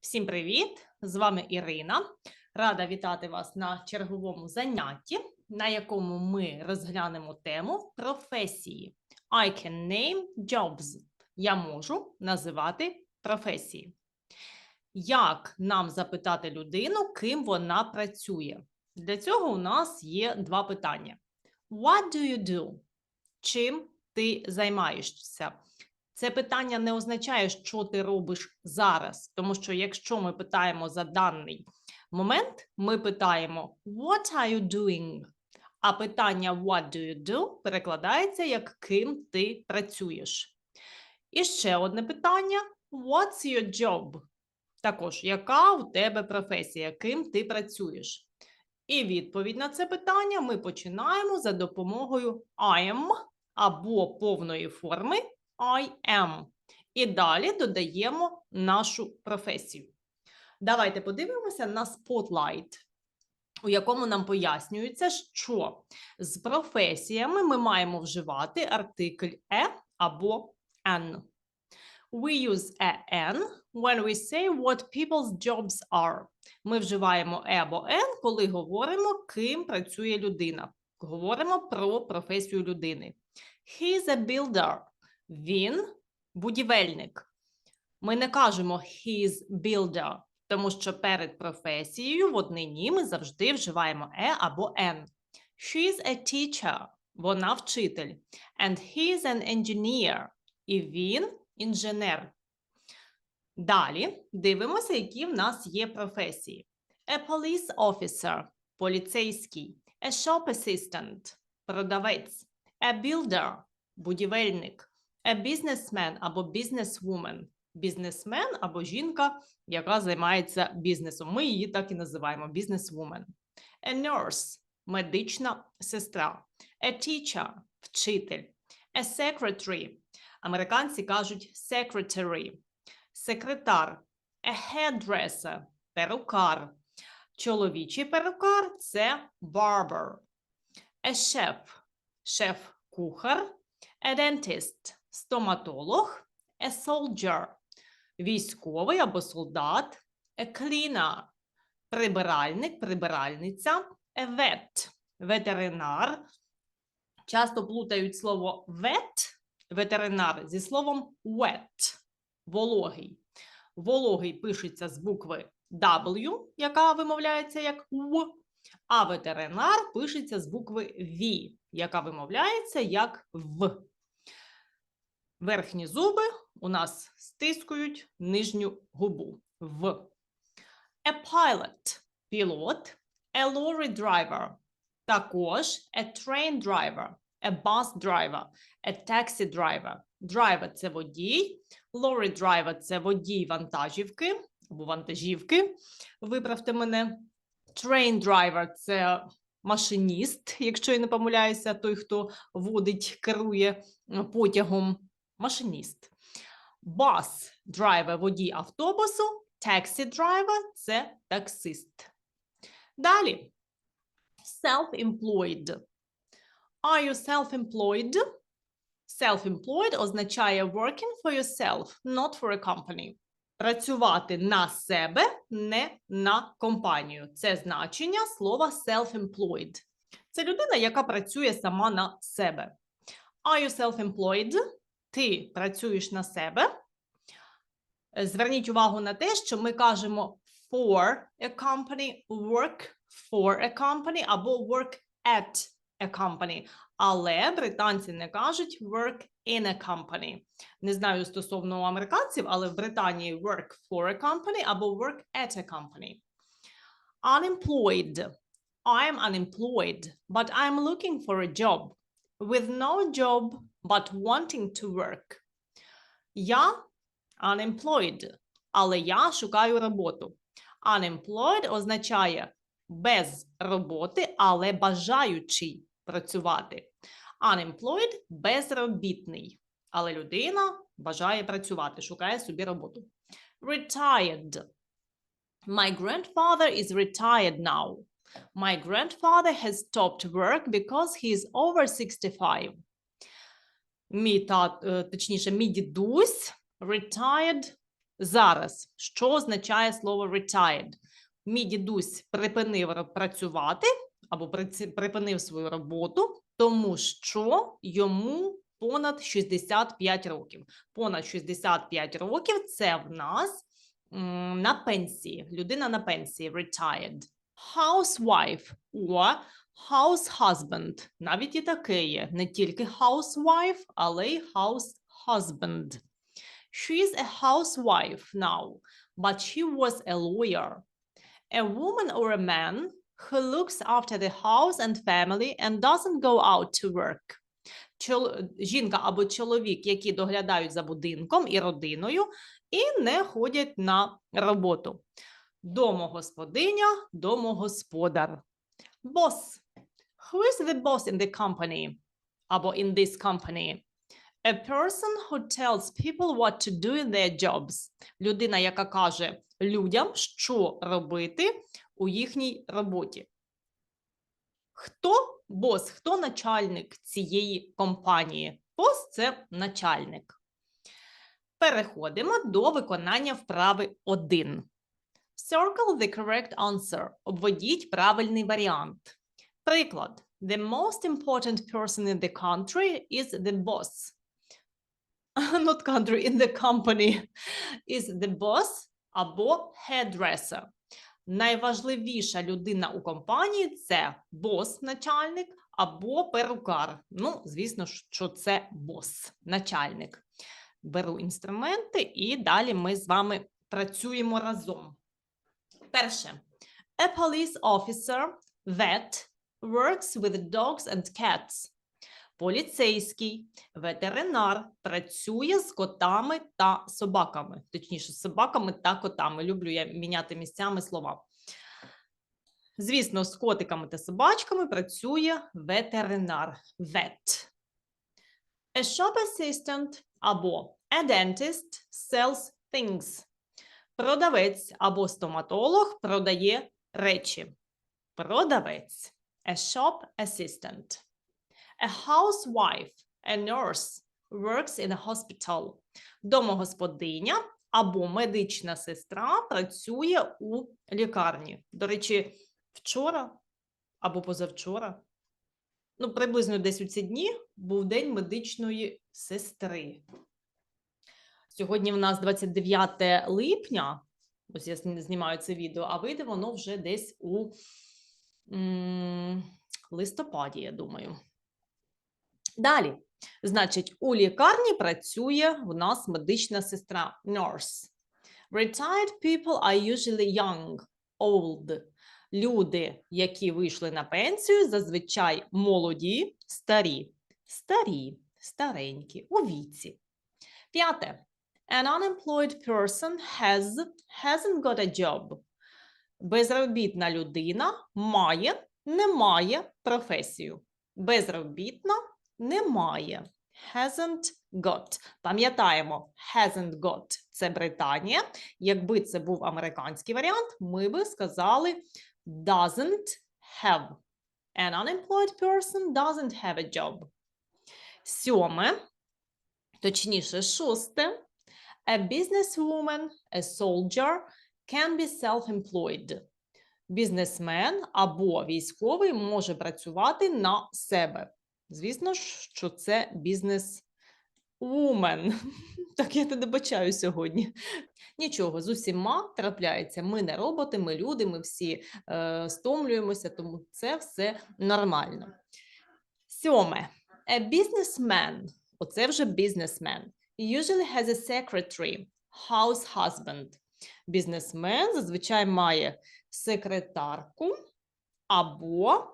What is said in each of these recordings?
Всім привіт! З вами Ірина. Рада вітати вас на черговому занятті, на якому ми розглянемо тему професії. I can name jobs. Я можу називати професії. Як нам запитати людину, ким вона працює? Для цього у нас є два питання: What do you do? Чим ти займаєшся? Це питання не означає, що ти робиш зараз, тому що якщо ми питаємо за даний момент, ми питаємо What are you doing? А питання What do you do перекладається як ким ти працюєш. І ще одне питання: What's your job? Також, яка у тебе професія, ким ти працюєш? І відповідь на це питання ми починаємо за допомогою am або повної форми I am. І далі додаємо нашу професію. Давайте подивимося на Spotlight, у якому нам пояснюється, що з професіями ми маємо вживати артикль е або n. We use en when we say what people's jobs are. Ми вживаємо е або n, коли говоримо, ким працює людина. Говоримо про професію людини. He's a builder. Він будівельник. Ми не кажемо he's builder, тому що перед професією в однині ми завжди вживаємо е або n. She's a teacher. Вона вчитель. And he's an engineer. І він інженер. Далі дивимося, які в нас є професії. A police officer – поліцейський. A shop assistant – продавець. A builder – будівельник. A businessman або businesswoman – бізнесмен або жінка, яка займається бізнесом. Ми її так і називаємо businesswoman. A nurse – медична сестра. A teacher – вчитель. A secretary – американці кажуть secretary. Секретар. A hairdresser – перукар. Чоловічий перукар – це barber. A chef – шеф-кухар. A dentist – стоматолог. A soldier – військовий або солдат. A cleaner – прибиральник, прибиральниця. A vet – ветеринар. Часто плутають слово vet – ветеринар зі словом wet – вологий. Вологий пишеться з букви W, яка вимовляється як В, а ветеринар пишеться з букви V, яка вимовляється як В. Верхні зуби у нас стискують нижню губу В. A pilot – пілот. A lorry driver – також a train driver, a bus driver, a taxi driver. Driver – це водій. Lorry driver – це водій вантажівки або вантажівки. Виправте мене. Train driver – це машиніст, якщо я не помиляюся, той, хто водить, керує потягом. Машиніст. Bus driver – водій автобусу. Taxi driver – це таксист. Далі. Self-employed. Are you self-employed? Self-employed означає working for yourself, not for a company. Працювати на себе, не на компанію. Це значення слова self-employed. Це людина, яка працює сама на себе. Are you self-employed? Ти працюєш на себе. Е, Зверніть увагу на те, що ми кажемо for a company, work for a company або work at a company. Але британці не кажуть work in a company. Не знаю стосовно американців, але в Британії work for a company або work at a company. Unemployed. I'm unemployed, but I'm looking for a job. With no job, but wanting to work. Я unemployed, але я шукаю роботу. Unemployed означає без роботи, але бажаючий працювати. Unemployed – безробітний, але людина бажає працювати, шукає собі роботу. Retired. My grandfather is retired now. My grandfather has stopped work because he is over 65. Мій тат, е, точніше, мій дідусь retired зараз. Що означає слово retired? Мій дідусь припинив працювати або припинив свою роботу, тому що йому понад 65 років. Понад 65 років це в нас на пенсії. Людина на пенсії retired. Housewife or house husband. Навіть і таке є. Не тільки housewife, але й house husband. She is a housewife now, but she was a lawyer. A woman or a man who looks after the house and family and doesn't go out to work. Чол... Жінка або чоловік, які доглядають за будинком і родиною і не ходять на роботу. Домогосподиня, домогосподар. Boss. Who is the boss in the company? Або in this company? A person who tells people what to do in their jobs. Людина, яка каже людям, що робити у їхній роботі. Хто бос, хто начальник цієї компанії? Бос це начальник. Переходимо до виконання вправи 1. Circle the correct answer. Обведіть правильний варіант. Приклад. The most important person in the country is the boss. Not country, in the company. Is the boss або hairdresser. Найважливіша людина у компанії це бос, начальник або перукар. Ну, звісно, що це бос, начальник. Беру інструменти і далі ми з вами працюємо разом. Перше. A police officer, vet, works with dogs and cats. Поліцейський, ветеринар працює з котами та собаками. Точніше, з собаками та котами. Люблю я міняти місцями слова. Звісно, з котиками та собачками працює ветеринар. Vet. A shop assistant або a dentist sells things. Продавець або стоматолог продає речі. Продавець. A shop assistant. A housewife, a nurse, works in a hospital. Домогосподиня або медична сестра працює у лікарні. До речі, вчора або позавчора, ну, приблизно десь у ці дні був день медичної сестри. Сьогодні в нас 29 липня. Ось я зні- знімаю це відео, а вийде воно вже десь у листопаді, я думаю. Далі. Значить, у лікарні працює у нас медична сестра nurse. Retired people are usually young, old. Люди, які вийшли на пенсію, зазвичай молоді, старі. Старі, старенькі, у віці. П'яте. An unemployed person has, hasn't got a job. Безробітна людина має, не має професію. Безробітна немає. Hasn't got. Пам'ятаємо, hasn't got – це Британія. Якби це був американський варіант, ми би сказали doesn't have. An unemployed person doesn't have a job. Сьоме, точніше, шосте. A businesswoman, a soldier can be self-employed. Бізнесмен або військовий може працювати на себе. Звісно ж, що це бізнес-вумен. Так я не добачаю сьогодні. Нічого, з усіма трапляється. Ми не роботи, ми люди, ми всі е, стомлюємося, тому це все нормально. Сьоме. A businessman, оце вже бізнесмен, usually has a secretary, house husband. Бізнесмен зазвичай має секретарку або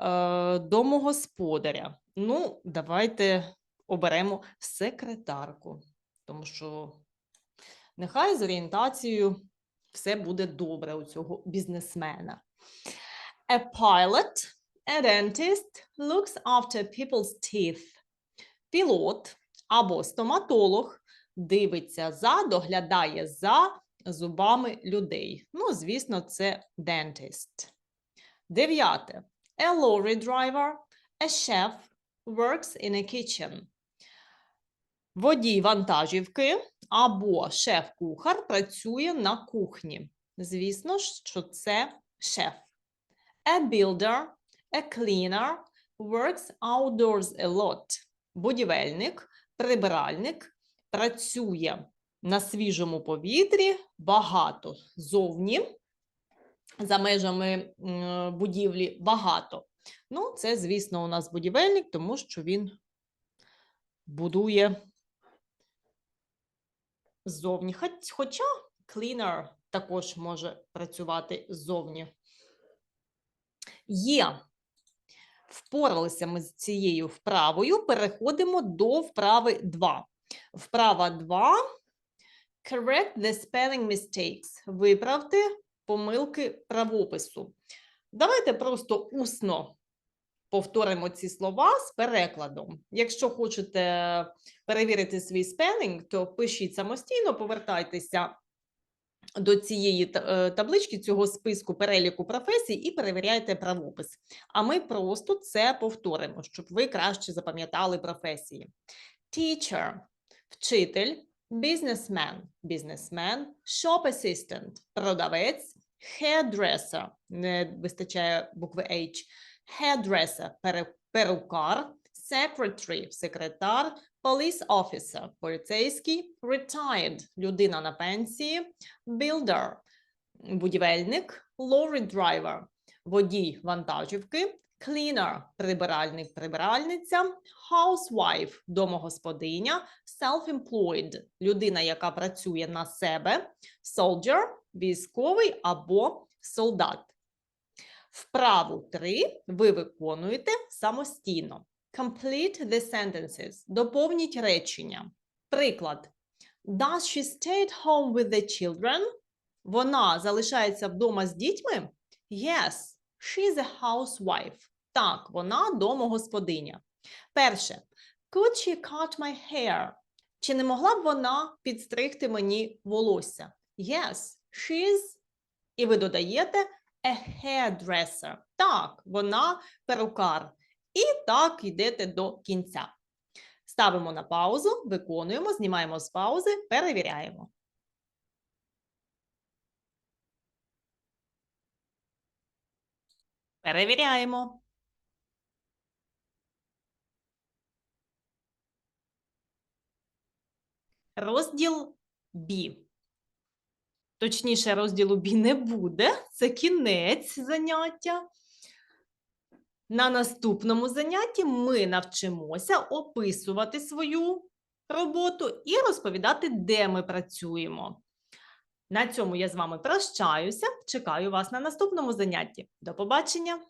е, домогосподаря. Ну, давайте оберемо секретарку, тому що нехай з орієнтацією все буде добре у цього бізнесмена. A pilot, a dentist looks after people's teeth. Пілот або стоматолог дивиться за, доглядає за зубами людей. Ну, звісно, це dentist. Дев'яте. A lorry driver, a chef works in a kitchen. Водій вантажівки або шеф-кухар працює на кухні. Звісно що це шеф. A builder, a cleaner works outdoors a lot. Будівельник, прибиральник працює на свіжому повітрі багато. Зовні, за межами будівлі, багато. Ну, це, звісно, у нас будівельник, тому що він будує ззовні. Хоча cleaner також може працювати ззовні. Є. Впоралися ми з цією вправою. Переходимо до вправи 2. Вправа 2. Correct the spelling mistakes. Виправте помилки правопису. Давайте просто усно повторимо ці слова з перекладом. Якщо хочете перевірити свій спелінг, то пишіть самостійно, повертайтеся до цієї е, таблички, цього списку переліку професій і перевіряйте правопис. А ми просто це повторимо, щоб ви краще запам'ятали професії. Teacher – вчитель, businessman – бізнесмен, shop assistant – продавець, hairdresser – не вистачає букви H, hairdresser – перукар, secretary – секретар, police officer – поліцейський, retired – людина на пенсії, builder – будівельник, lorry driver – водій вантажівки, cleaner – прибиральник, прибиральниця, housewife – домогосподиня, self-employed – людина, яка працює на себе, soldier – військовий або солдат. Вправу 3 ви виконуєте самостійно. Complete the sentences. Доповніть речення. Приклад. Does she stay at home with the children? Вона залишається вдома з дітьми? Yes, she's a housewife. Так, вона домогосподиня. Перше. Could she cut my hair? Чи не могла б вона підстригти мені волосся? Yes, she's. І ви додаєте a hairdresser. Так, вона перукар. І так йдете до кінця. Ставимо на паузу, виконуємо, знімаємо з паузи, перевіряємо. Перевіряємо. Розділ B. Точніше, розділу B не буде. Це кінець заняття. На наступному занятті ми навчимося описувати свою роботу і розповідати, де ми працюємо. На цьому я з вами прощаюся. Чекаю вас на наступному занятті. До побачення!